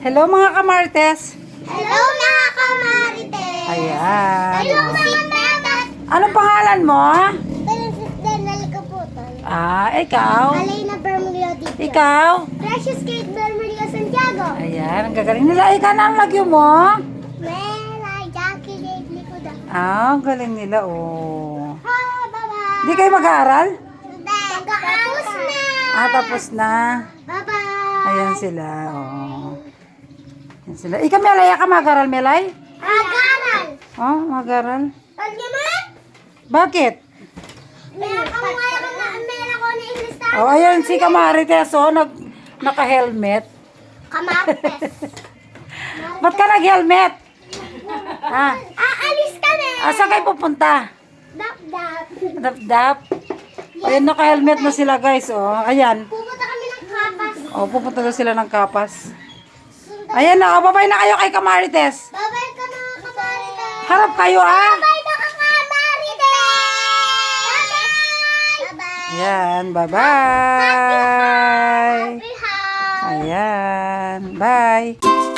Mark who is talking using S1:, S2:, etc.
S1: Hello mga kamartes.
S2: Hello mga kamarites!
S1: Ayan.
S2: Hello mga tatat!
S1: Anong pangalan mo?
S2: Princess Denal Kaputan.
S1: Ah, ikaw?
S2: Alena Bermulio dito.
S1: Ikaw?
S2: Precious Kate Bermulio Santiago.
S1: Ayan, ang gagaling nila. Ikaw na ang lagyo mo?
S2: Mela, Jackie Kate Likuda.
S1: Ah, ang galing nila, oh.
S2: Ha, bye-bye!
S1: Hindi kayo mag-aaral?
S2: Tapos na!
S1: Ah, tapos na.
S2: Bye-bye!
S1: Ayan sila, oh. Sila. Ikaw, Melay, ka mag-aaral, Melay?
S2: Agaral!
S1: Oh,
S2: naman,
S1: Bakit?
S2: meron ngayon na meron ako na English
S1: Oh, ayan si Kamarites, oh, nag, naka-helmet.
S2: kamapes.
S1: Ba't ka nag-helmet? Ah,
S2: Aalis ka na!
S1: ah, saan kayo pupunta?
S2: Dap-dap.
S1: Dap-dap. Ayan, naka-helmet na sila, guys, oh. Ayan.
S2: Pupunta kami ng kapas.
S1: Oh, pupunta na sila ng kapas. Ayan na, oh, babay na kayo kay Kamarites.
S2: Bye-bye ka na, kamarites.
S1: Harap kayo, ah.
S2: Bye mga kamarites. Bye-bye.
S1: Ayan, bye-bye. Ayan, bye.